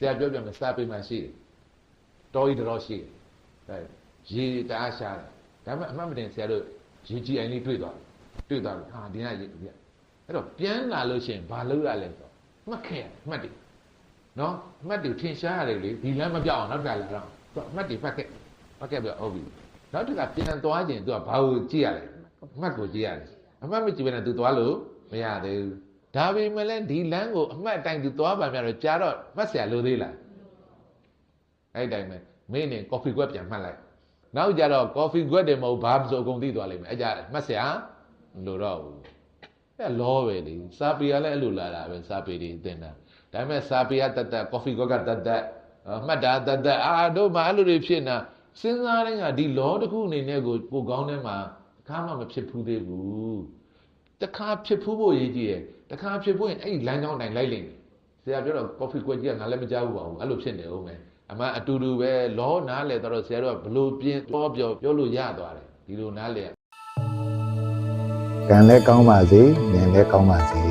ဆရာပြောပြမယ်စာပေမှာရှိတယ်တော်ကြီးတော်ရှိတယ်အဲရေတအားရှားတယ်ဒါပေမဲ့အမှတ်မတင်ဆရာတို့ရေကြီးအိုင်လေးတွေ့သွားတယ်တွေ့သွားပြီဟာဒီကရေကြီးအဲ့တော့ပြန်လာလို့ရှိရင်ဘာလုပ်ရလဲဆိုတော့မှတ်ခဲ့ရမှတ်တယ်နော်မှတ်တယ်ထင်ရှားရတယ်လေဒီလမ်းမပြောက်အောင်နောက်တစ်ခါလာတော့သူမှတ်တယ်ဖတ်ခဲ့ဖတ်ခဲ့ပြီးဟုတ်ပြီနောက်တစ်ခါပြန်သွားခြင်းသူကဘာကိုကြည့်ရလဲမှတ်ကိုကြည့်ရတယ်အမှတ်မကြည့်ဘဲနဲ့သူသွားလို့မရသေးဘူး ဒါပေမဲ့လည်းဒီလမ်းကိုအမှတ်အတိုင်းသူသွားပါများတော့ကြာတော့မှတ်เสียလို့သေးလား အဲ့ဒီတိုင်းပဲမင်းနေကော်ဖီကွက်ပြန်မှတ်လိုက်နောက်ကြတော့ကော်ဖီကွက်တယ်မဟုတ်ဘာမဆိုအကုန်သိသွားလိမ့်မယ်အဲ့ကြမှတ်เสียမလို့တော့ဘူးအဲ့လောပဲလေစာပေကလည်းအဲ့လိုလာတာပဲစာပေတွေသင်တာဒါပေမဲ့စာပေကတတ်တတ်ကော်ဖီကွက်ကတတ်တတ်အမှတ်တာတတ်တတ်အာတို့မှအဲ့လိုတွေဖြစ်နေတာစဉ်းစားတိုင်းကဒီလောတစ်ခုအနေနဲ့ကိုကိုကောင်းထဲမှာအခါမှမဖြစ်ဘူးသေးဘူး တခါဖြစ်ဖူးဖို့ရည်ကြီးရယ်တခါဖြစ်ဖို့ရင်အဲ့ဒီလမ်းကြောင်းတိုင်းလိုက်လိမ့်မယ်ဆရာပြောတော့ coffee ကွက်ကြီးကငါလည်းမကြောက်ဘူးပါဘူးအဲ့လိုဖြစ်နေဦးမယ်အမှအတူတူပဲလောနားလေတော့ဆရာတို့ကဘလို့ပြင်းတော့ပြောပြောလို့ရသွားတယ်ဒီလိုနားလေကံလည်းကောင်းပါစေဉာဏ်လည်းကောင်းပါစေ